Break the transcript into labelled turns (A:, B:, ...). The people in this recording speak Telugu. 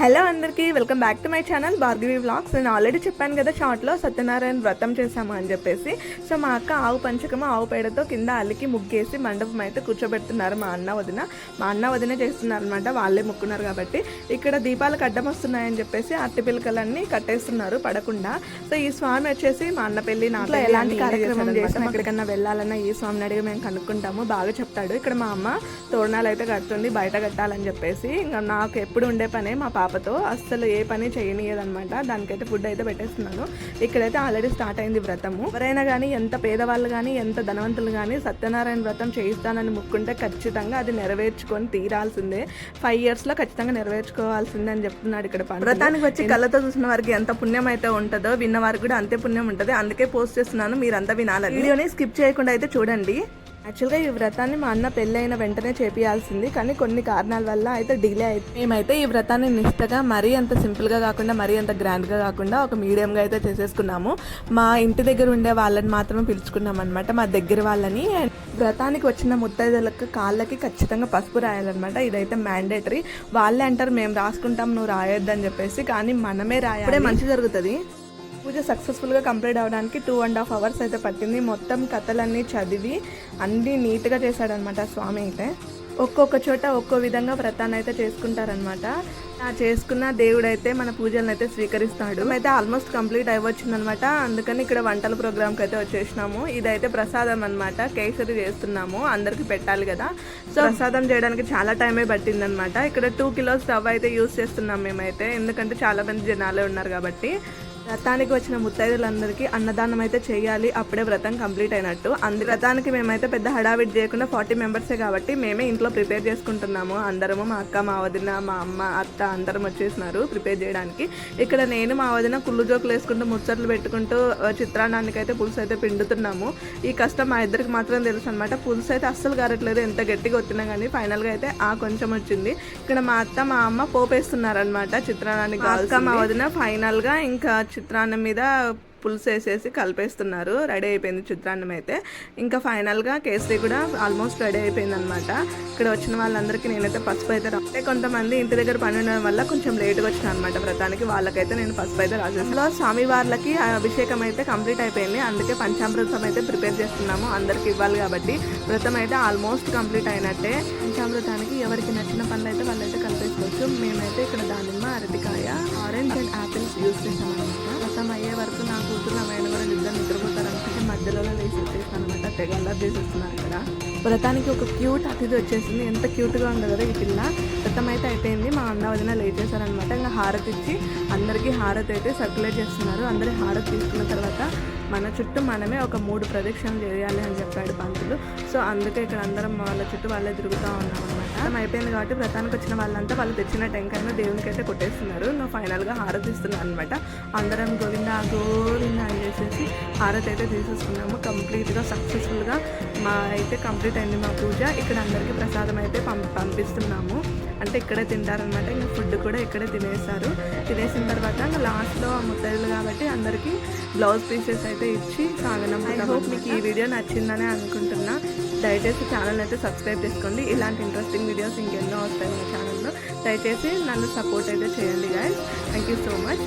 A: హలో అందరికీ welcome back to my channel Bhargavi vlogs. నేను ఆల్రెడీ చెప్పాను కదా షార్ట్లో సత్యనారాయణ వ్రతం చేశాము అని చెప్పేసి. సో మా అక్క ఆవు పంచకము ఆవు పేడతో కింద అల్లికి ముగ్గేసి మండపం అయితే కూర్చోబెడుతున్నారు మా అన్న వదిన. మా అన్న వదిన చేస్తున్నారు అనమాట వాళ్ళే ముక్కున్నారు కాబట్టి. ఇక్కడ దీపాలకు అడ్డం వస్తున్నాయని చెప్పేసి అట్టి పిలకలన్నీ కట్టేస్తున్నారు పడకుండా. సో ఈ స్వామి వచ్చేసి మా అన్న పెళ్ళి నా పెళ్ళి ఎలాంటి కార్యక్రమం చేసినా ఎక్కడికన్నా వెళ్ళాలన్నా ఈ స్వామిని అడిగి మేము కనుక్కుంటాము బాగా చెప్తాడు. ఇక్కడ మా అమ్మ తోరణాలు అయితే కడుతుంది బయట కట్టాలని చెప్పేసి. ఇంకా నాకు ఎప్పుడు ఉండే పనే మా పాపతో అస్సలు ఏ పని చేయనీయదనమాట దానికైతే ఫుడ్ అయితే పెట్టేస్తున్నాను. ఇక్కడైతే ఆల్రెడీ స్టార్ట్ అయింది వ్రతము. ఎవరైనా కానీ ఎంత పేదవాళ్ళు కానీ ఎంత ధనవంతులు కానీ సత్యనారాయణ వ్రతం చేయిస్తానని ముక్కుంటే ఖచ్చితంగా అది నెరవేర్చుకొని తీరాల్సిందే. ఫైవ్ ఇయర్స్లో ఖచ్చితంగా నెరవేర్చుకోవాల్సిందే అని చెప్తున్నాడు ఇక్కడ. వ్రతానికి వచ్చి కళ్ళతో చూసిన వారికి ఎంత పుణ్యం అయితే ఉంటుందో విన్న వారికి కూడా అంతే పుణ్యం ఉంటుంది. అందుకే పోస్ట్ చేస్తున్నాను మీరంతా వినాలని. వీడియోని స్కిప్ చేయకుండా అయితే చూడండి. యాక్చువల్గా ఈ వ్రతాన్ని మా అన్న పెళ్ళైన వెంటనే చేపియాల్సింది కానీ కొన్ని కారణాల వల్ల అయితే డిలే అయితే మేమైతే ఈ వ్రతాన్ని నిష్టగా మరీ అంత సింపుల్గా కాకుండా మరీ అంత గ్రాండ్గా కాకుండా ఒక మీడియంగా అయితే చేసేసుకున్నాము. మా ఇంటి దగ్గర ఉండే వాళ్ళని మాత్రమే పిలుచుకున్నాం అనమాట మా దగ్గర వాళ్ళని. వ్రతానికి వచ్చిన ముత్తైదులకు కాళ్ళకి ఖచ్చితంగా పసుపు రాయాలన్నమాట ఇదైతే మ్యాండేటరీ వాళ్ళే అంటారు మేము రాసుకుంటాం నువ్వు రాయొద్దని చెప్పేసి కానీ మనమే రాయాలి. మంచి జరుగుతుంది. పూజ సక్సెస్ఫుల్గా కంప్లీట్ అవ్వడానికి టూ అండ్ హాఫ్ అవర్స్ అయితే పట్టింది. మొత్తం కథలన్నీ చదివి అన్నీ నీట్గా చేశాడనమాట స్వామి అయితే. ఒక్కొక్క చోట ఒక్కో విధంగా వ్రతాన్ని అయితే చేసుకుంటారనమాట. ఆ చేసుకున్న దేవుడు అయితే మన పూజలను అయితే స్వీకరిస్తాడు. అయితే ఆల్మోస్ట్ కంప్లీట్ అయివచ్చిందనమాట అందుకని ఇక్కడ వంటల ప్రోగ్రామ్కి అయితే వచ్చేసినాము. ఇదైతే ప్రసాదం అనమాట. కేసరి చేస్తున్నాము. అందరికి పెట్టాలి కదా. సో ప్రసాదం చేయడానికి చాలా టైమే పట్టిందనమాట. ఇక్కడ టూ కిలోస్ రవ్వ అయితే యూస్ చేస్తున్నాం మేమైతే. ఎందుకంటే చాలా మంది జనాలే ఉన్నారు కాబట్టి. వ్రతానికి వచ్చిన ముత్తైదులందరికీ అన్నదానం అయితే చేయాలి. అప్పుడే వ్రతం కంప్లీట్ అయినట్టు. అందు వ్రతానికి మేమైతే పెద్ద హడావిడి చేయకుండా ఫార్టీ మెంబర్సే కాబట్టి మేమే ఇంట్లో ప్రిపేర్ చేసుకుంటున్నాము. అందరము మా అక్క మా వదిన మా అమ్మ అత్త అందరం వచ్చేసినారు ప్రిపేర్ చేయడానికి. ఇక్కడ నేను మా వదిన కుళ్ళు జోకులు వేసుకుంటూ ముచ్చట్లు పెట్టుకుంటూ చిత్రాన్నానికి అయితే పులుసు అయితే పిండుతున్నాము. ఈ కష్టం మా ఇద్దరికి మాత్రం తెలుసు అనమాట పులుసు అయితే అస్సలు గారట్లేదు ఎంత గట్టిగా వచ్చినా కానీ ఫైనల్గా అయితే ఆ కొంచెం వచ్చింది. ఇక్కడ మా అత్త మా అమ్మ పోపేస్తున్నారనమాట చిత్రాన్నానికి అక్క మా వదిన ఫైనల్గా ఇంకా చిత్రాన్నం మీద పులుసు వేసేసి కలిపేస్తున్నారు. రెడీ అయిపోయింది చిత్రాన్నం అయితే. ఇంకా ఫైనల్గా కేసరి కూడా ఆల్మోస్ట్ రెడీ అయిపోయింది అనమాట ఇక్కడ వచ్చిన వాళ్ళందరికీ నేనైతే పసుపు అయితే రాస్తే అంటే కొంతమంది ఇంటి దగ్గర పని ఉండడం వల్ల కొంచెం లేట్గా వచ్చిన అనమాట వ్రతానికి. వాళ్ళకైతే నేను పసుపు అయితే రాసేసి స్వామి వార్లకి అభిషేకం అయితే కంప్లీట్ అయిపోయింది. అందుకే పంచామృతం అయితే ప్రిపేర్ చేస్తున్నాము. అందరికి ఇవ్వాలి కాబట్టి వ్రతం అయితే ఆల్మోస్ట్ కంప్లీట్ అయినట్టే. పంచామృతానికి ఎవరికి నచ్చిన పనులు అయితే వాళ్ళైతే సో మేమైతే ఇక్కడ దానిమ్మ అరటికాయ ఆరెంజ్ అండ్ యాపిల్స్ యూస్ చేసామన్నమాట మొత్తం అయ్యే వరకు నా కూతురు నా ఆయన కూడా ఇద్దరు నిద్రపోతారనుకుంటే మధ్యలో లేచి వచ్చేసాను అనమాట తెగల్లా అల్లరి ఇక్కడ వ్రతానికి ఒక క్యూట్ అతిథి వచ్చేసింది. ఎంత క్యూట్గా ఉంది కదా ఈ పిల్ల. వ్రతం అయితే అయిపోయింది. మా అన్న వదిన లేచేశారనమాట ఇంకా హారతి ఇచ్చి అందరికీ హారతి అయితే సర్క్యులేట్ చేస్తున్నారు. అందరి హారతి తీసుకున్న తర్వాత మన చుట్టూ మనమే ఒక మూడు ప్రదక్షిణలు చేయాలి అని చెప్పాడు పంతులు. సో అందుకే ఇక్కడ అందరం వాళ్ళ చుట్టూ వాళ్ళే తిరుగుతూ ఉన్నాం అనమాట అయిపోయింది కాబట్టి వ్రతానికి వచ్చిన వాళ్ళంతా వాళ్ళు తెచ్చిన టెంకాయను దేవునికి అయితే కొట్టేస్తున్నారు. నువ్వు ఫైనల్గా హారతి అనమాట అందరం గోవిందా గోవింద హారతి అయితే తీసేసుకున్నాము. కంప్లీట్గా సక్సెస్ఫుల్గా మా అయితే కంప్లీట్ అయింది మా పూజ. ఇక్కడ అందరికీ ప్రసాదం అయితే పంప పంపిస్తున్నాము. అంటే ఇక్కడే తింటారనమాట ఇంకా ఫుడ్ కూడా ఇక్కడే తినేస్తారు తినేసిన తర్వాత ఇంకా లాస్ట్లో ముత్తైదులు కాబట్టి అందరికీ బ్లౌజ్ పీసెస్ అయితే ఇచ్చి సాగనం ఐ హోప్ మీకు ఈ వీడియో నచ్చిందని అనుకుంటున్నా. దయచేసి ఛానల్ అయితే సబ్స్క్రైబ్ చేసుకోండి. ఇలాంటి ఇంట్రెస్టింగ్ వీడియోస్ ఇంకెన్నో వస్తాయి మా ఛానల్లో. దయచేసి నన్ను సపోర్ట్ అయితే చేయండి guys thank you so much